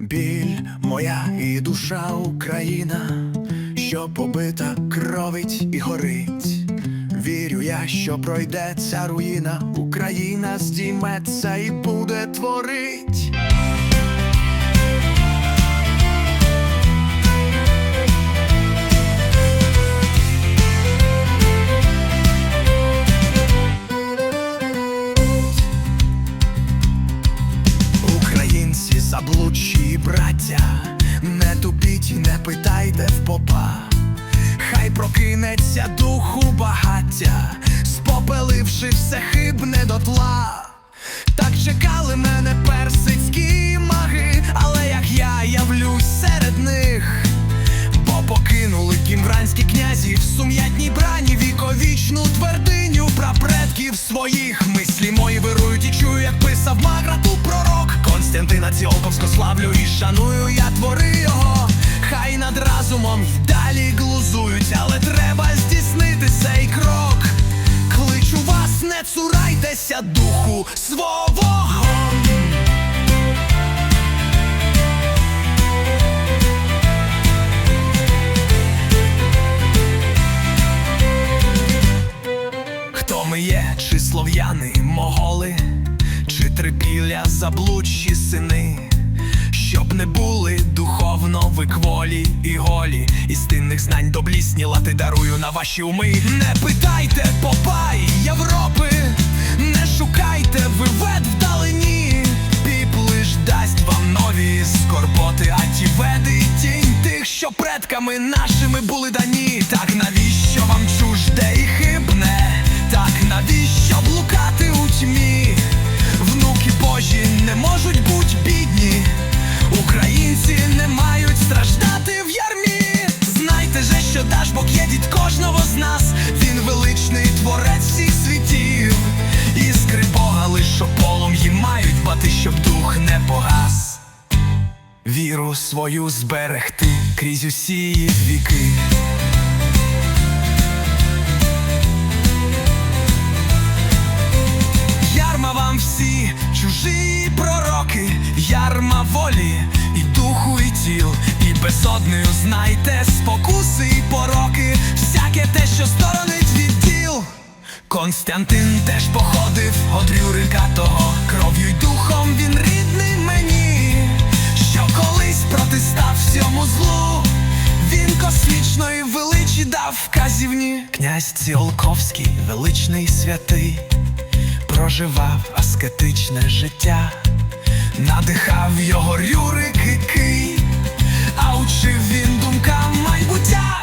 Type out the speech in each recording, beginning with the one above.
Біль моя і душа Україна, що побита кровить і горить. Вірю я, що пройде ця руїна, Україна здійметься і буде творить. Браття, не тупіть, не питайте в попа, хай прокинеться духу багаття, спопеливши все хибне дотла. Так чекали мене персидські маги, але як я явлюсь серед них, бо покинули кімвранські князі в сум'ятній брані віковічну твердиню прапредків своїх. Мислі мої вирують і чую, як писав Маграту пророк. Константина Ціолковсько славлю і шаную, я твори його. Хай над разумом далі глузують, але треба здійснити цей крок. Кличу вас, не цурайтеся духу свого. Доблісні дарую на ваші уми. Не питайте попай Європи, не шукайте вивед вдалині, піп лиш дасть вам нові скорботи, а ті веди тінь тих, що предками нашими були дані. Так навіщо вам чужде і хибне? Так навіщо блукати у тьмі? Віру свою зберегти крізь усі віки. Ярма вам всі чужі пророки, ярма волі і духу, і тіл, і безодною знайте спокуси і пороки, всяке те, що сторонить від діл. Константин теж походив од Рюрика того, всьому злу. Він космічної величі дав вказівні. Князь Ціолковський, величний святий проживав аскетичне життя, надихав його Рюрик а учив він думкам майбуттят.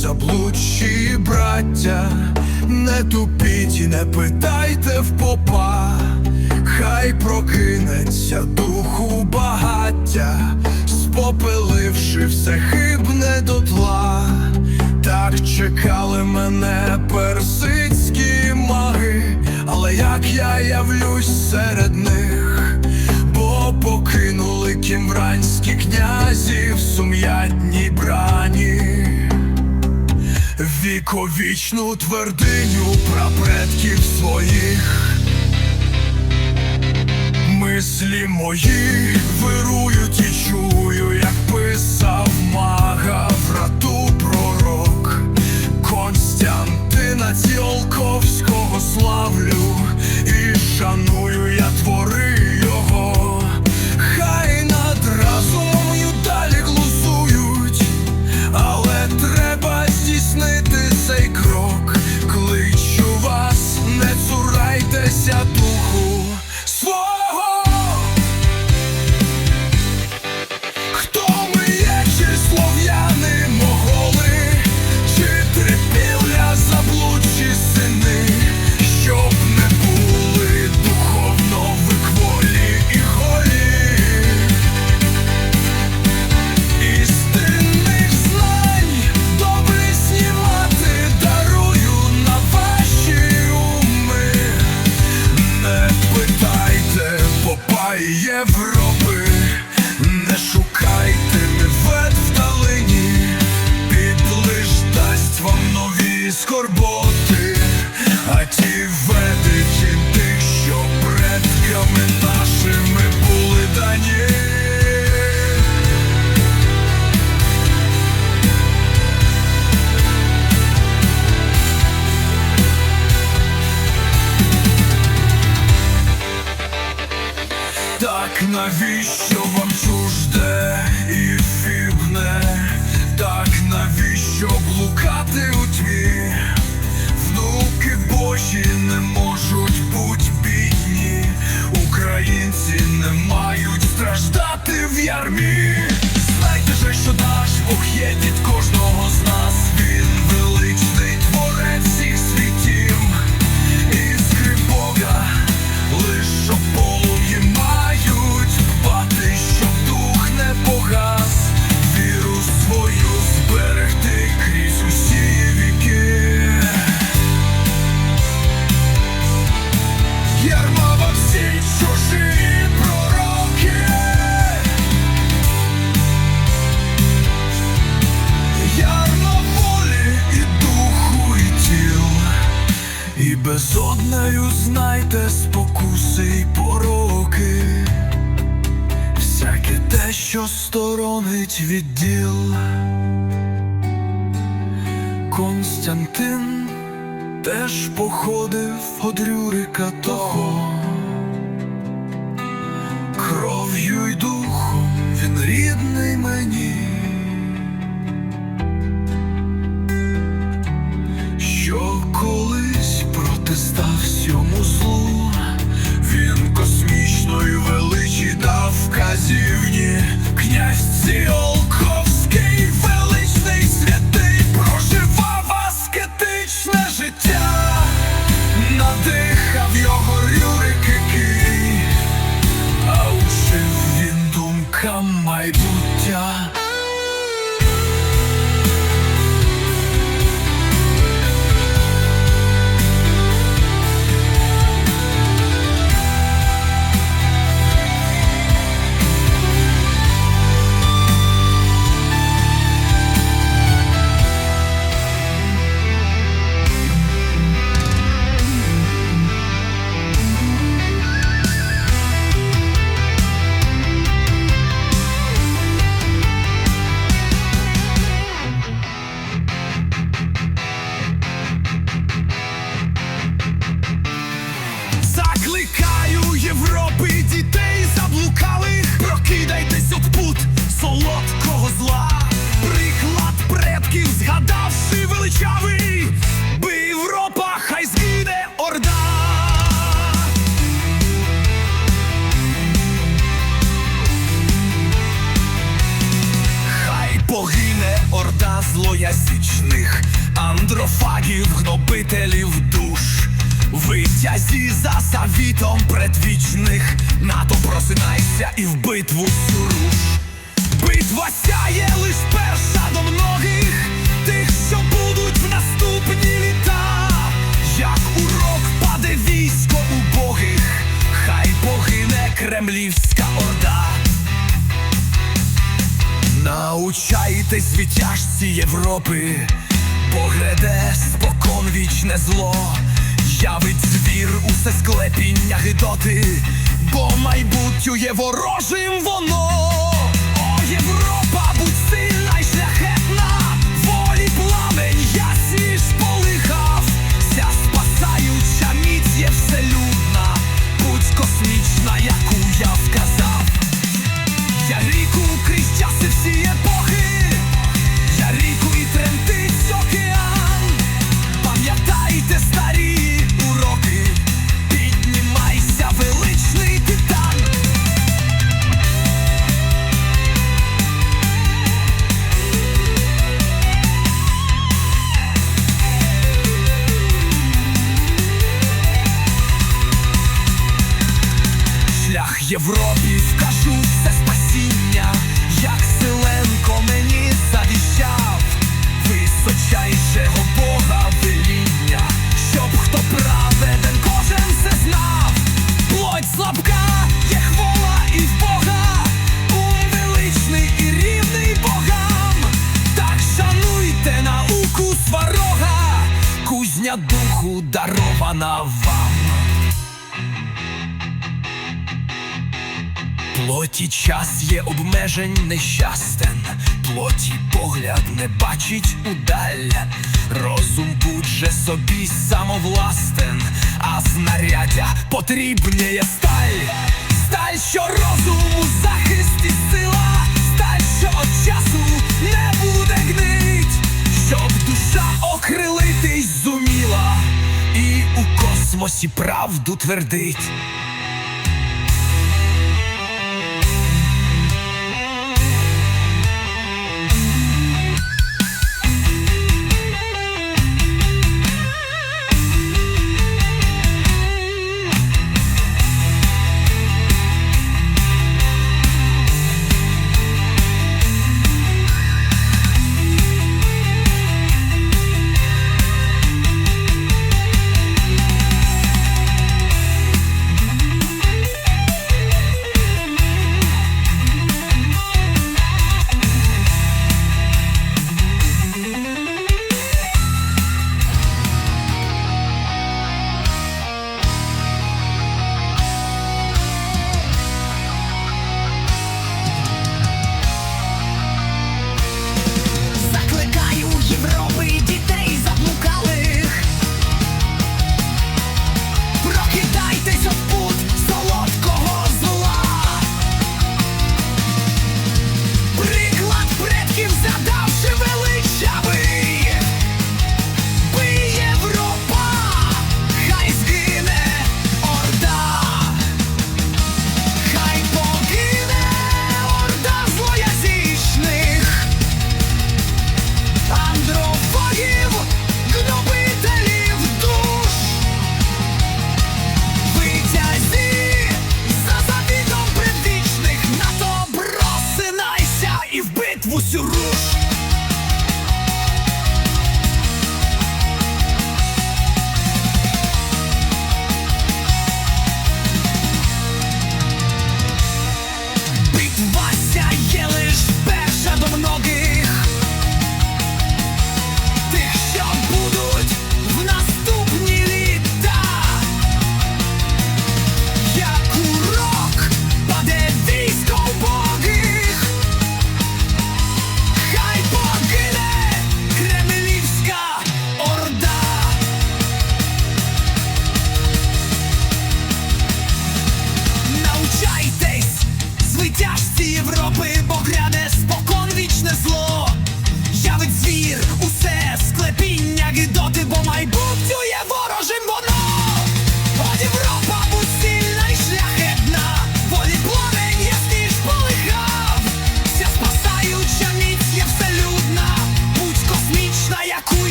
Заблудші браття, не тупіть і не питайте в попа, хай прокинеться духу багаття, спопиливши все хибне дотла. Так чекали мене персидські маги, але як я явлюсь серед них, бо покинули кімвранські князі в сум'ятній Віковічну твердиню прапредків своїх, мислі мої вирують і чую, як писав мага врату пророк Константина Цілковського славлю і шаную я твори. every з одною знайте спокуси й пороки, всяке те, що сторонить відділ. Константин теж походив од Рюрика того, кров'ю й духом він рідний мені. Князь Сіон любителів душ, витязі за завітом предвічних, НАТО просинайся і в битву суруш. Битва сяє лиш перша до многих, тих, що будуть в наступні літа, як урок паде військо убогих, хай погине кремлівська орда. Научайтесь вітяжці Європи. Погреде спокон вічне зло, явить звір усе склепіння гидоти, бо майбуттю є ворожим воно, о Європа будь плоті час є обмежень нещастен, плоті погляд не бачить удаль, розум будь же собі самовластен, а знаряддя потрібне є сталь, сталь, що розум у захисті сила, сталь, що от часу не буде гнить, щоб душа окрилитись зуміла, і у космосі правду твердить.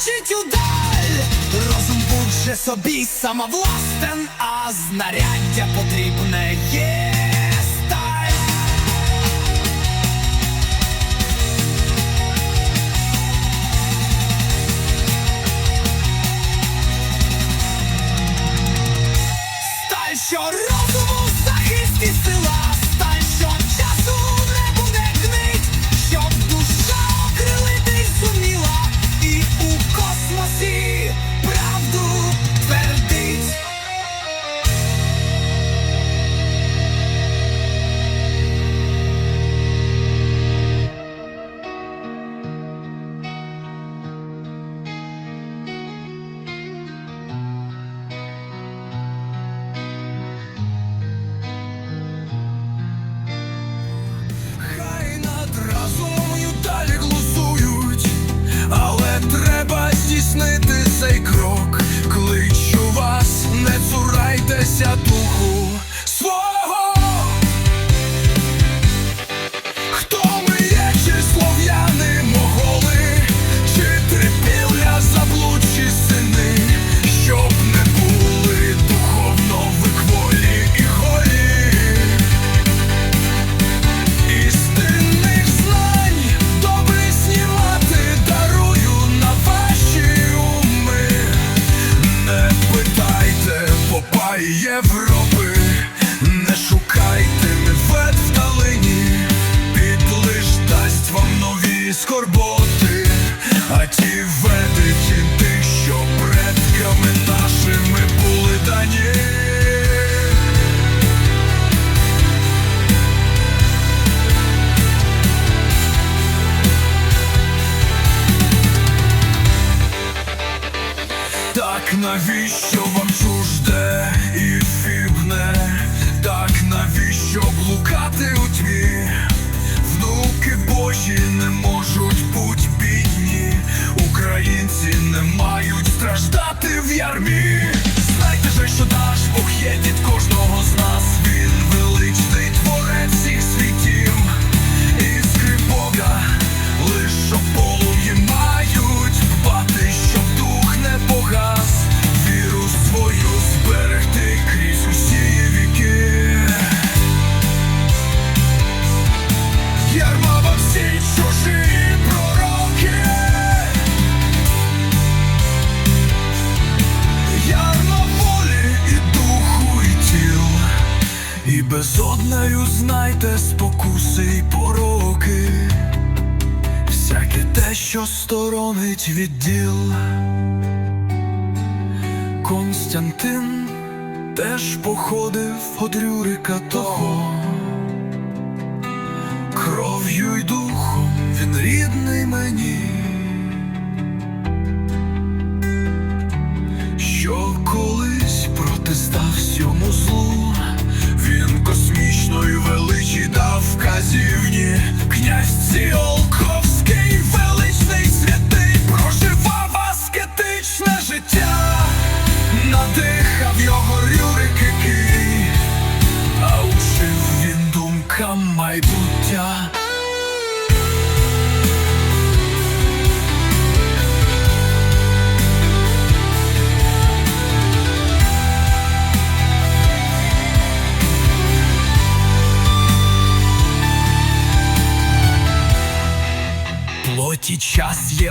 бачить удаль, розум будь-же собі самовластен, а знаряддя потрібне є сталь. Сталь Навіщо вам чужде і фібне? Так навіщо блукати у тьмі? Внуки Божі не можуть бути бідні, українці не мають страждати в ярмі. Знайте же, що наш Бог є від кожного сторонить відділ. Константин теж походив од Рюрика того, кров'ю й духом він рідний мені.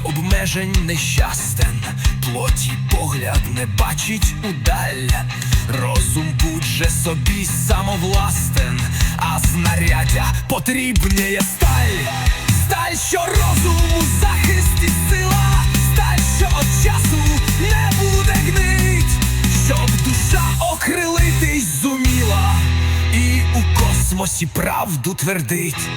Обмежень нещастен, плоті погляд не бачить удаль, розум будь же собі самовластен, а знаряддя потрібніє сталь, сталь, що розуму захист і сила, сталь, що от часу не буде гнить, щоб душа окрилитись зуміла, і у космосі правду твердить.